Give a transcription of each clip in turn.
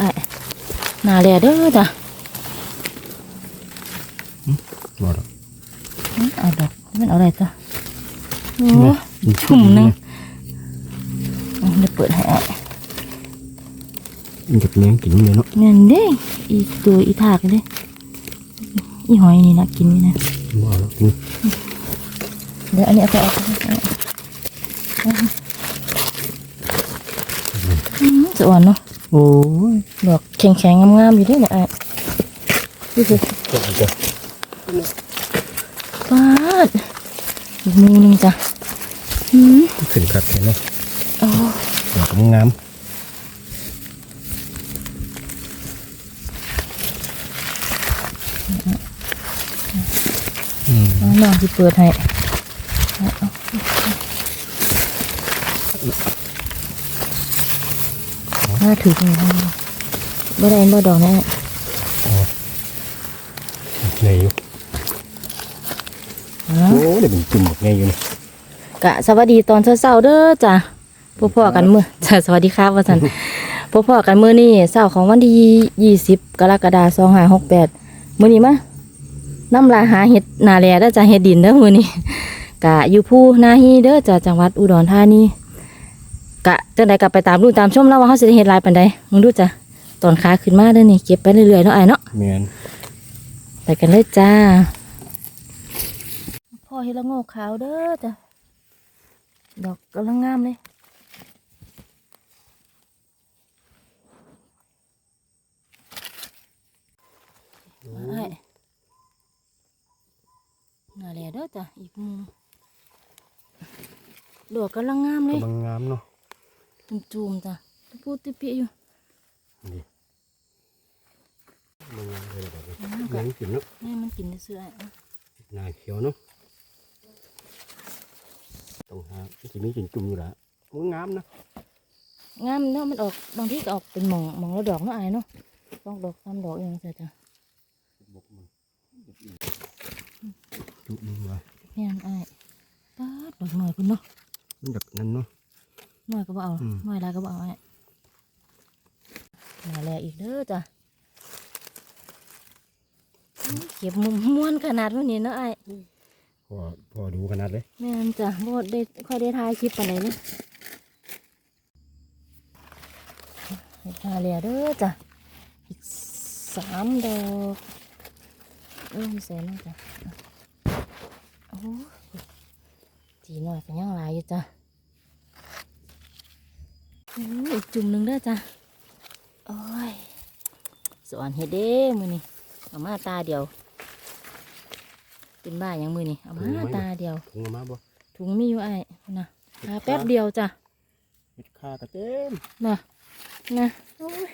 อ้ายหนาแลเด้อจ้ะบ่ดอกอื้อเอาดอกมันเอาอะไรจ้ะโอ้นี่ชุ่มหนึงเอาเดี๋ยวเปิดให้อ้ายมันจะเป็นยังกินเลยเนาะเงินเด้อีตัวอีถากเด้อีหอยนี่นะกินนี่นะบ่เอาแล้วกินเดี๋ยวอันนี้เอาไปเอาไปเอาอืมสวยเนาะ โอ้ยดอกแข็งๆงามๆอยู่เด้วยเนี่ยไอ้นี่คือก็อาจจะปาดอีกมือหนึงจ้ะอืมขึ้นคักแค่เนาะโอ้ดอกงามอืมเอาน้องที่เปิดให้ ถ้าถือนี่บ่ได้บ่ดอกแน่ใหญ่อยู่อ๋อโอ้เดี๋ยวเป็นจุ่มหมดใหญ่อยู่นี่กะสวัสดีตอนเช้าๆเด้อจ้ะพวกพ่อกันมือจ้ะสวัสดีครับว่าสันพวกพ่อกันมือนี่เช้าของวันที่ยี่สิบกรกฎาคมสองห้าหกแปดมือนี้มะน้ำลายหาเห็ดนาแลเด้อจ้ะเห็ดดินเด้อมือนี้กะอยู่ผู้นาฮีเด้อจ้ะจังหวัดอุดรธานี กะจังใดกลับไปตามดูตามชมแล้วว่าเขาสิได้เห็ดหลายปานใดมึงดูจ้ะตอนขาขึ้นมาเด้อนี่เก็บไปเรื่อยๆเนาะไอ้ายเนาะแม่นไปกันเลยจ้า พ่อเห็ดละโงกขาวเด้อจ้ะดอกกำลังงามเลยมาให้น่าแลเด้อจ้ะอีกมุมดอกกำลังงามเลย กำลังงามเนาะ จูมๆจ้ะพูดติเปียอยู่นี่มันงามเลยแบบนี้ยังกินเนาะนี่มันกินได้เสื้อไอ้อะหน้าเขียวเนาะต้องหาจะมีกินจุ่มอยู่ละมันงามนะงามเนาะมันออกบางทีก็ออกเป็นหมองหมองละดอกเนาะไอ้ายเนาะดอกดอกทำดอกเองจ้ะจ้ะบกมันจุ่มมึงวะแม่นไอ้ายป๊าดดอกหน่อยคุณเนาะมันจากนั้นเนาะห น่อยก็บ่เอาอืมหน่อยไรก็บ่เอาไอ้มาแล้วอีกเด้อจ้ะอื้อเก็บมุมม้วนขนาดวันนี้เนาะไอ้ายพอพอดูขนาดเลยแม่นจ้ะบ่ได้ค่อยได้ถ่ายคลิปปานใดเลยเฮ็ดมาแล้วเด้อจ้ะอีกสามดอกเออมีแสนแล้วจ้ะโอ้โหจีหน่อยก็ยังหลายอยู่จ้ะ อู้อีกจุ่มหนึ่งเด้อจ้ะโอ้ยสอนเฮ็ดเด้มือนี่เอามาตาเดียวเป็นบ้าอย่างมือนี่เอามาตาเดียวถุงเอามาบ่ถุงมีอยู่ไอ้นะหาแป๊บเดียวจ้ะเห็ดข้ากระเต็มนะนะโอ้ย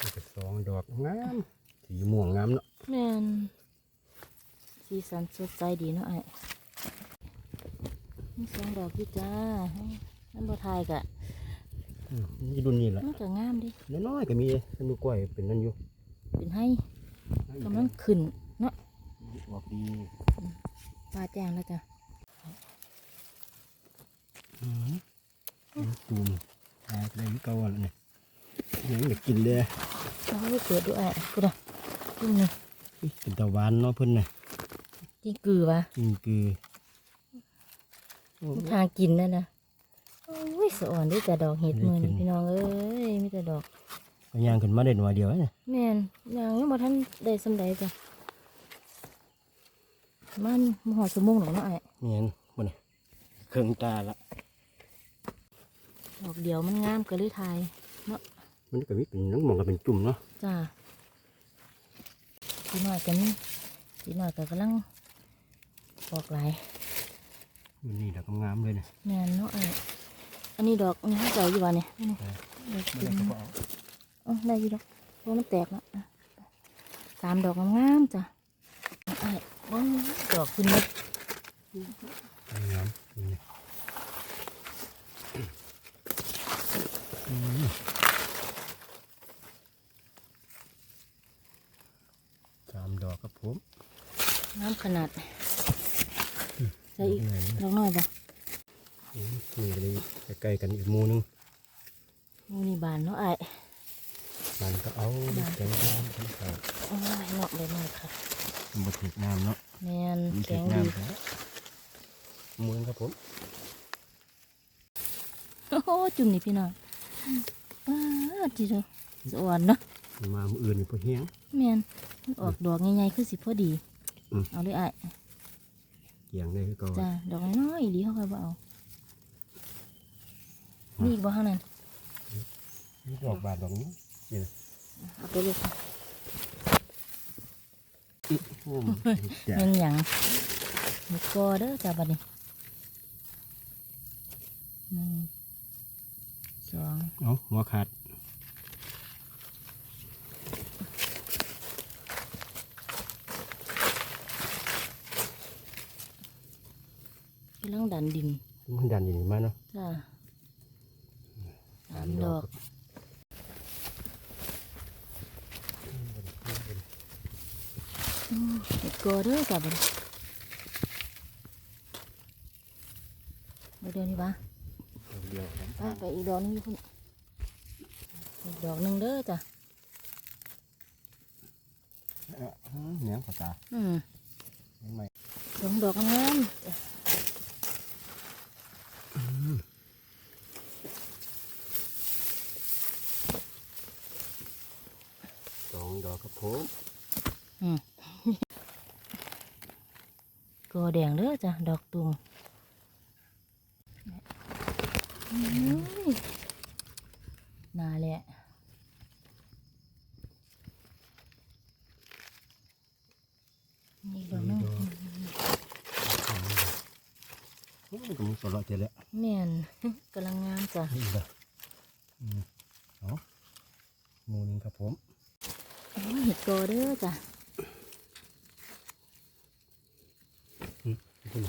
นี่ก็สองดอกงามสีม่วงงามเนาะแม่นสีสันสดใสดีเนาะไอ้นี่สองดอกอยู่จ้า นั่นบ่ทายกะอืมนี่รุ่นนี้แหละมันก็งามดิน้อยๆก็มีถ้ามีกล้วยเป็นนั่นอยู่เป็นให้กำลังขึ้นเนาะออกดีปลาแจ้งแล้วจ้ะอืมตูมหาได้อยู่เก่าแล้วเนี่ยยังอยากกินเลยเอาไปเปิดดูไอ้กูดะนี่นี่เป็นตะวันเนาะเพิ่นน่ะที่กือวะกินคือโอ้ทางกินนั่นนะโอ้ย สะอ่อนด้วยแต่ดอกเห็ดมือนี่พี่น้องเอ้ยมีแต่ดอกก็ย่างขึ้นมาได้หน่อยเดียวเนี่ยแม่นยังยังบ่ทันได้สำใดจ้ะมันมหอดสมงหรอกเนาะไอ้เมียนบ่นี่เครื่องตาละดอกเดียวมันงามก็เลยทายมันก็มีเป็นน้องหมองก็เป็นจุ่มเนาะจ้าสีหน่อยกันสีหน่อยก็กำลังออกหลายมันนี่ดอกงามๆเลยเนี่ยแม่นเนาะไอ้อั นนี้ดอกนี่ให้เจ้าอยู่วะเนี่ยนี่ดอกไม่กิได้นก็บ่เอาเอ๋อได้อยู่ดอกเพราะมันแตกแล้วอะสามดอกงามๆจ้ะไอ้โอ้ยดอกขึ้นเม็ดงามนี่อืมสามดอกครับผมงามขนาดใส่อีกเหนื่อยดอกน้อยบ่ นี่เลยใกล้ๆกันอีกหมูหนึงนี่บานเนาะไอ้ายมันก็เอาแกงน้ำกันเขาโอ้ยเนาะเลยมากค่ะบดถึกน้ำเนาะแมนมันแกถึกงดีน้ำครับมือครับผมโอ้โหจุ่มนี่พี่น้องว้าจีเดียวสวรรค์เนาะมามืออื่นนี่พอเฮียงแมนมันออกดอกใหญ่ๆคือสิพอดีอืมเอาเลยไอ้ายเกี่ยงได้คือเก่าจ้าดอกน้อยๆอีหลีเขาค่อยบ่เอา นี่อีกบ่ข้างนั้นนี่ดอกบานดอกนี้นี่นะเอาไปเลยค่ะโอ้มจ้ะแม่นหยังมีกอเด้อจ้าบัดนี้หนึ่งสองเอาหัวขาดกำลังดันดินมันดันอยู่นี่มาเนาะจ้า สาม ด ด อ อก ก มีกอเด้อจ้าบัดนี้เดี๋ยวนี้วะดอกเดียวครับไปไป อีกดอกหนึงอยู่พุ่นอีกดอกหนึงเด้อจ้ะเอ้อเหนียงขอตาอืมยังไงสองดอกงามๆจ้ะสองดอกครับผมอืมกอแดงเด้อจ้ะดอกตุ่มอุ้ยน่าแหละนี่ดอกหนึงโอ้ยตรงนี้สลอดเจแล้วแม่นกำลังงามจ้ะนี่เลยอืมเอาหมูหนึงครับผมโอ้ยเห็ดกอเด้อจ้ะ นี่เลยไปนี่เลยอุ้ย พี่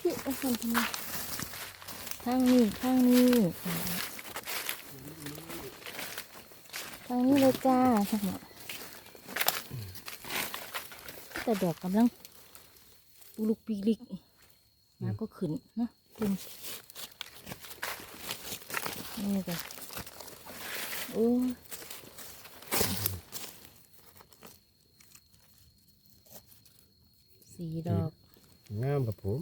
พี่เอาคนทำไมข้างนี้ข้างนี้ข้างนี้เลยจ้าสักหน่อยแต่ดอกกำลัง อุลุกปีลิกมาก็ขึ้นเนาะขึ้นนี่จ้ะโอ้ยสีดอก งามครับผม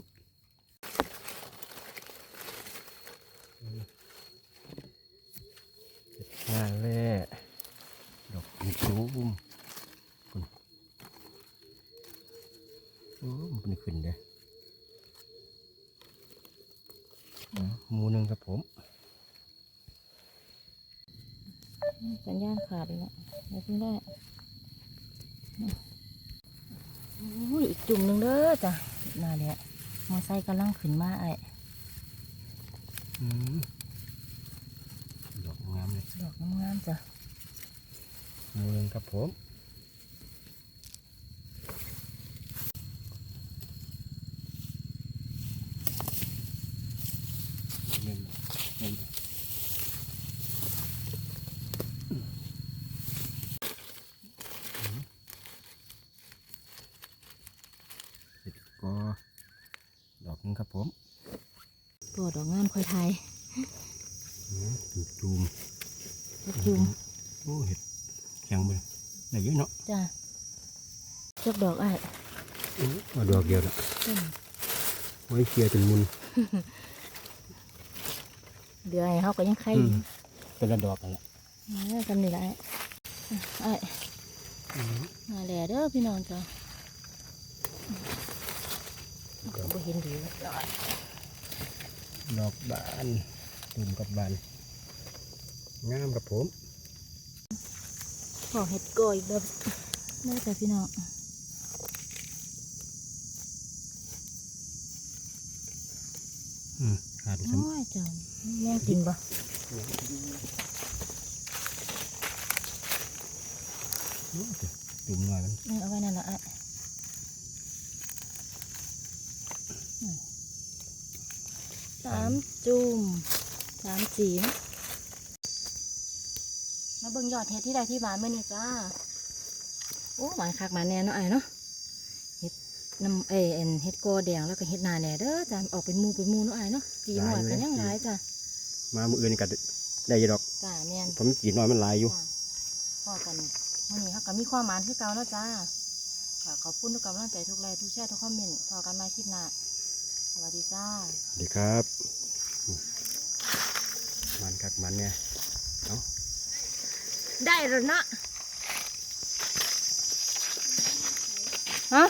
เก็บงานแร่ดอกสูงคุณโอ้ มันเป็นขึ้นเลยเอาหมูหนึ่งครับผมสัญญาณขาดอีกแล้วเดี๋ยวเพิ่งได้โอ้ยอีกจุ่มหนึ่งเด้อจ้ะมาเนี่ยมอไซค์กำลังขึ้นมาไอ้อืมดอกงามเลยดอกงามๆจ้ะหมูหนึ่งครับผมเงินเงินเห็ดก็ดอกหนึงครับผม ตัวดอกงามคอยไทยอืมจุ่มจุ่มดอกจุ่มโอ้เห็ดแข็งไปได้เยอะเนาะจ้ะเจ้าดอกไอ้อืมเอาดอกเดียวละอืมไว้เคลียร์จนมุนเดี๋ยวไอ้เขาก็ยังไข่อือยู่มเป็นละดอกกันละเออจำนี่ละไอ้อะไอ้มาแหล่เด้อพี่น้องจ้ะก็บ่เห็นดีเลย ดอกบานตุ่มกับบานงามกับผมขอเห็ดกออีกแบบได้จ้ะพี่น้องอืมขาดสมโอ้ยจ้ะแม่งกินปะโอ้ยตุ่มหน่อยมันนี่เอาไว้นั่นละไอ้ สามจุ่มสามสี่นะมาเบิ่งยอดเห็ดที่ใดที่บ้านเมื่อนี้จ้าโอ้หมายคักหมาแน่เนาะไอ้เนาะเห็ดน้ำเอ็นเห็ดโกอแดงแล้วก็เห็ดนาแหน่เด้อจ้าออกเป็นหมูเป็นหมูเนาะไอ้เนาะจีหน่อยกันยังหลายจ้ามามืออื่นก็ได้อยู่ดอกจ้าแม่นผมจีน้อยมันหลายอยู่จ้าพ่อกันมื่อนี้เขาก็มีความหมานคือเก่าแล้วจ้าค่ะขอบคุณทุกกำลังใจทุกไลค์ทุกแชร์ทุกคอมเมนต์พอกันมาคลิปหน้าส วัสดีจ้าสวัสดีครับมันคักมันเนี่ยได้แล้วเนาะฮะ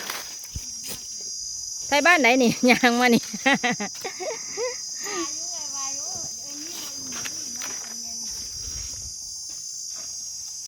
ไทยบ้านไหนนี่ยางมานี่